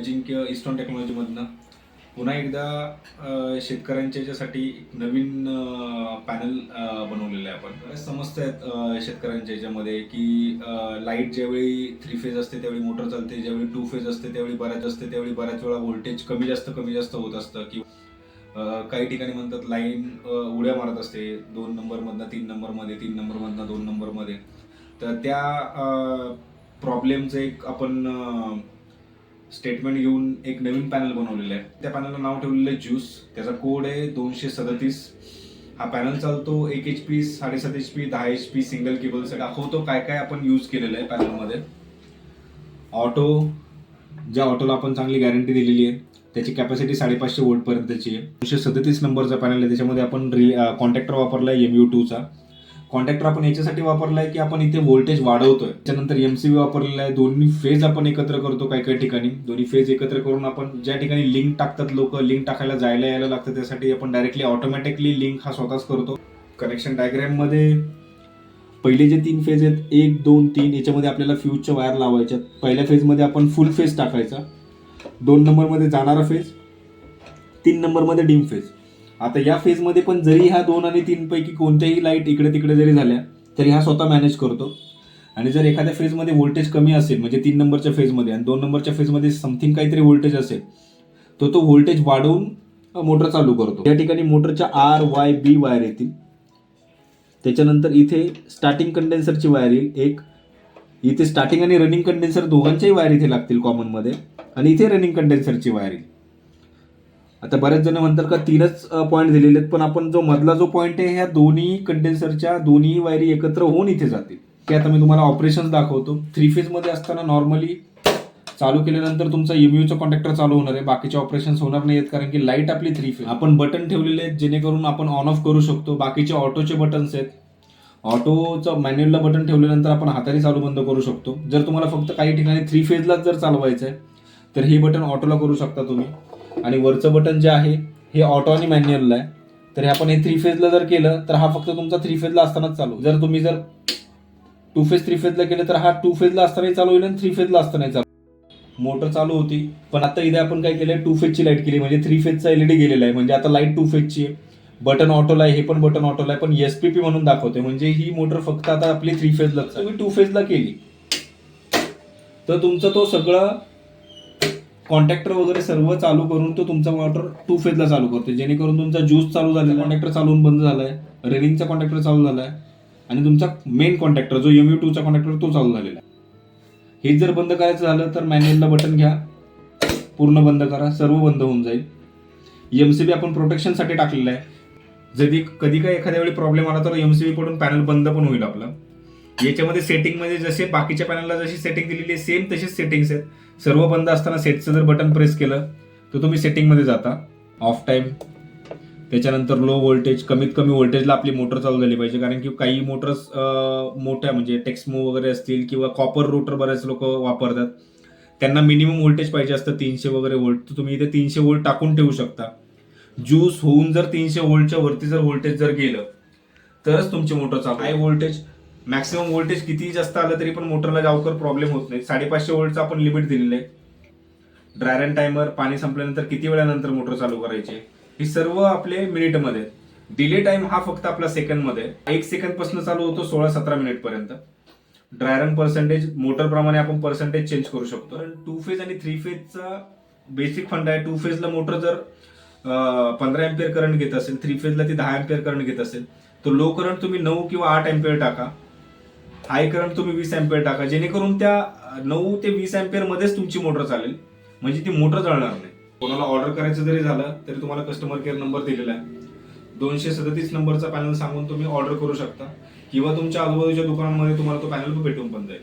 अजिंक्य इस्टॉन टेक्नॉलॉजीमधनं पुन्हा एकदा शेतकऱ्यांच्या याच्यासाठी एक नवीन पॅनल बनवलेलं आहे आपण. बऱ्याच समस्या आहेत शेतकऱ्यांच्या याच्यामध्ये की लाइट ज्यावेळी थ्री फेज असते त्यावेळी मोटर चालते ज्यावेळी टू फेज असते त्यावेळी बऱ्याच असते त्यावेळी बऱ्याच वेळा व्होल्टेज कमी जास्त कमी जास्त होत असतं. की काही ठिकाणी म्हणतात लाईन उड्या मारत असते दोन नंबरमधनं तीन नंबरमध्ये तीन नंबरमधनं दोन नंबरमध्ये. तर त्या प्रॉब्लेमचं एक आपण स्टेटमेंट घेऊन एक नवीन पॅनल बनवलेलं आहे. त्या पॅनलला नाव ठेवलेलं आहे ज्यूस त्याचा कोड आहे दोनशे सदतीस. हा पॅनल चालतो एक एच पी साडेसात एच पी दहा एच पी सिंगल केबल दाखवतो काय काय आपण यूज केलेलं आहे पॅनलमध्ये ऑटो ज्या ऑटोला आपण चांगली गॅरंटी दिलेली आहे त्याची कॅपॅसिटी साडेपाचशे वोल्टपर्यंतची आहे. दोनशे सदतीस नंबरचा पॅनल आहे त्याच्यामध्ये आपण रि कॉन्टॅक्टर वापरला आहे एम यू टूचा कॉन्टॅक्टर आपण याच्यासाठी वापरला आहे की आपण इथे व्होल्टेज वाढवतोय. त्याच्यानंतर एम सी बी वापरलेला आहे. दोन्ही फेज आपण एकत्र करतो काही काही ठिकाणी. दोन्ही फेज एकत्र करून आपण ज्या ठिकाणी लिंक टाकतात लोक लिंक टाकायला जायला यायला लागतं त्यासाठी आपण डायरेक्टली ऑटोमॅटिकली लिंक हा स्वतःच करतो. कनेक्शन डायग्रॅममध्ये पहिले जे तीन फेज आहेत एक दोन तीन याच्यामध्ये आपल्याला फ्यूजच्या वायर लावायच्या पहिल्या फेजमध्ये आपण फुल फेज टाकायचा. दोन नंबरमध्ये जाणारा फेज तीन नंबरमध्ये डीम फेज आता या फेजमध्ये पण जरी ह्या दोन आणि तीन पैकी कोणत्याही लाइट इकडे तिकडे जरी झाल्या तरी हा स्वतः मॅनेज करतो. आणि जर एखाद्या फेजमध्ये व्होल्टेज कमी असेल म्हणजे तीन नंबरच्या फेजमध्ये आणि दोन नंबरच्या फेजमध्ये समथिंग काहीतरी व्होल्टेज असेल तर तो व्होल्टेज वाढवून मोटर चालू करतो. या ठिकाणी मोटरच्या आर वाय बी वायर येतील. त्याच्यानंतर इथे स्टार्टिंग कंडेन्सरची वायर येईल. एक इथे स्टार्टिंग आणि रनिंग कंडेन्सर दोघांच्याही वायर इथे लागतील कॉमनमध्ये आणि इथे रनिंग कंडेन्सरची वायर येईल. आता बरेच जण म्हणतात का तीनच पॉईंट दिलेले आहेत पण आपण जो मधला जो पॉईंट आहे ह्या दोन्ही कंडेन्सरच्या दोन्ही वायरी एकत्र होऊन इथे जातील. ते आता मी तुम्हाला ऑपरेशन दाखवतो. थ्री फेजमध्ये असताना नॉर्मली चालू केल्यानंतर तुमचा एमयूचा कॉन्टॅक्टर चालू होणार आहे. बाकीचे ऑपरेशन होणार नाहीत कारण की लाइट आपली थ्री फेज आपण बटन ठेवलेले आहेत जेणेकरून आपण ऑन ऑफ करू शकतो. बाकीचे ऑटोचे बटन्स आहेत. ऑटोचं मॅन्युअलला बटन ठेवल्यानंतर आपण हाताने चालू बंद करू शकतो. जर तुम्हाला फक्त काही ठिकाणी थ्री फेजलाच जर चालवायचं आहे तर हे बटन ऑटोला करू शकता तुम्ही. आणि वरचं बटन जे आहे हे ऑटो आणि मॅन्युअलला आहे. तर हे आपण हे थ्री फेजला जर केलं तर हा फक्त तुमचा थ्री फेजला असतानाच चालू जर तुम्ही जर टू फेज थ्री फेजला केलं तर हा टू फेजला असतानाही चालू होईल आणि थ्री फेजला असतानाही चालू मोटर चालू होती पण आता इथे आपण काय केलंय टू फेजची लाइट केली. म्हणजे थ्री फेजचा एलईडी गेलेला आहे. म्हणजे आता लाइट टू फेजची आहे. बटन ऑटोला आहे हे पण बटन ऑटोला आहे. पण एस पी पी म्हणून दाखवते म्हणजे ही मोटर फक्त आता आपली थ्री फेजला तुम्ही टू फेजला केली. तर तुमचं तो सगळं कॉन्टॅक्टर वगैरे सर्व चालू करून तो तुमचा मोटर टू फेजला चालू करतो जेणेकरून तुमचा ज्यूस चालू झाला कॉन्टॅक्टर चालून बंद झालाय रेनिंगचा कॉन्टॅक्टर चालू झालाय आणि तुमचा मेन कॉन्टॅक्टर जो एम यू टूचा कॉन्टॅक्टर तो चालू झालेला आहे. हे जर बंद करायचं झालं तर मॅन्युअलला बटन घ्या. पूर्ण बंद करा सर्व बंद होऊन जाईल. यम सी बी आपण प्रोटेक्शनसाठी टाकलेलं आहे. जरी कधी काय एखाद्या वेळी प्रॉब्लेम आला तर एमसीबी पडून पॅनल बंद पण होईल आपलं. याच्यामध्ये सेटिंगमध्ये जसे बाकीच्या पॅनलला जशी सेटिंग दिलेली आहे सेम तशीच सेटिंग्स आहेत. सर्व बंद असताना सेटचं जर बटन प्रेस केलं तर तुम्ही सेटिंगमध्ये जाता. ऑफ टाईम त्याच्यानंतर लो व्होल्टेज कमीत कमी व्होल्टेजला आपली मोटर चालू झाली पाहिजे. कारण की काही मोटर्स मोठ्या म्हणजे टेक्समो वगैरे असतील किंवा कॉपर रोटर बरेच लोक वापरतात. त्यांना मिनिमम व्होल्टेज पाहिजे असतं तीनशे वगैरे वोल्ट तर तुम्ही इथे तीनशे व्होल्ट टाकून ठेवू शकता. ज्यूस होऊन जर तीनशे वोल्टच्या वरती जर व्होल्टेज जर गेलं तरच तुमची मोटर चालू आहे व्होल्टेज मॅक्सिमम व्होल्टेज कितीही जास्त आलं तरी पण मोटरला जावकर प्रॉब्लेम होत नाही. साडेपाचशे वोल्टचा आपण लिमिट दिलेलं आहे. ड्रायरन टायमर पाणी संपल्यानंतर किती वेळानंतर मोटर चालू करायची? हे सर्व आपले मिनिटमध्ये डिले टाइम हा फक्त आपला सेकंडमध्ये एक सेकंडपासून चालू होतो सोळा सतरा मिनिटपर्यंत ड्रायरन पर्सेंटेज मोटरप्रमाणे आपण पर्सेंटेज चेंज करू शकतो. टू फेज आणि थ्री फेजचा बेसिक फंड आहे. टू फेजला मोटर जर पंधरा एम्पियर करंट घेत असेल थ्री फेजला ती दहा एम्पियर करंट घेत असेल तर लो करंट तुम्ही नऊ किंवा आठ एम्पियर टाका. हाय करंट तुम्ही वीस एम्पियर टाका. जेणेकरून त्या नऊ ते वीस एम्पियर मध्येच तुमची मोटर चालेल. म्हणजे ती मोटर चालणार नाही. कोणाला ऑर्डर करायचं जरी झालं तरी तुम्हाला कस्टमर केअर नंबर दिलेला आहे. दोनशे सदतीस नंबरचा पॅनल सांगून तुम्ही ऑर्डर करू शकता. किंवा तुमच्या आजूबाजूच्या दुकानांमध्ये तुम्हाला तो पॅनल भेटून पण जाईल.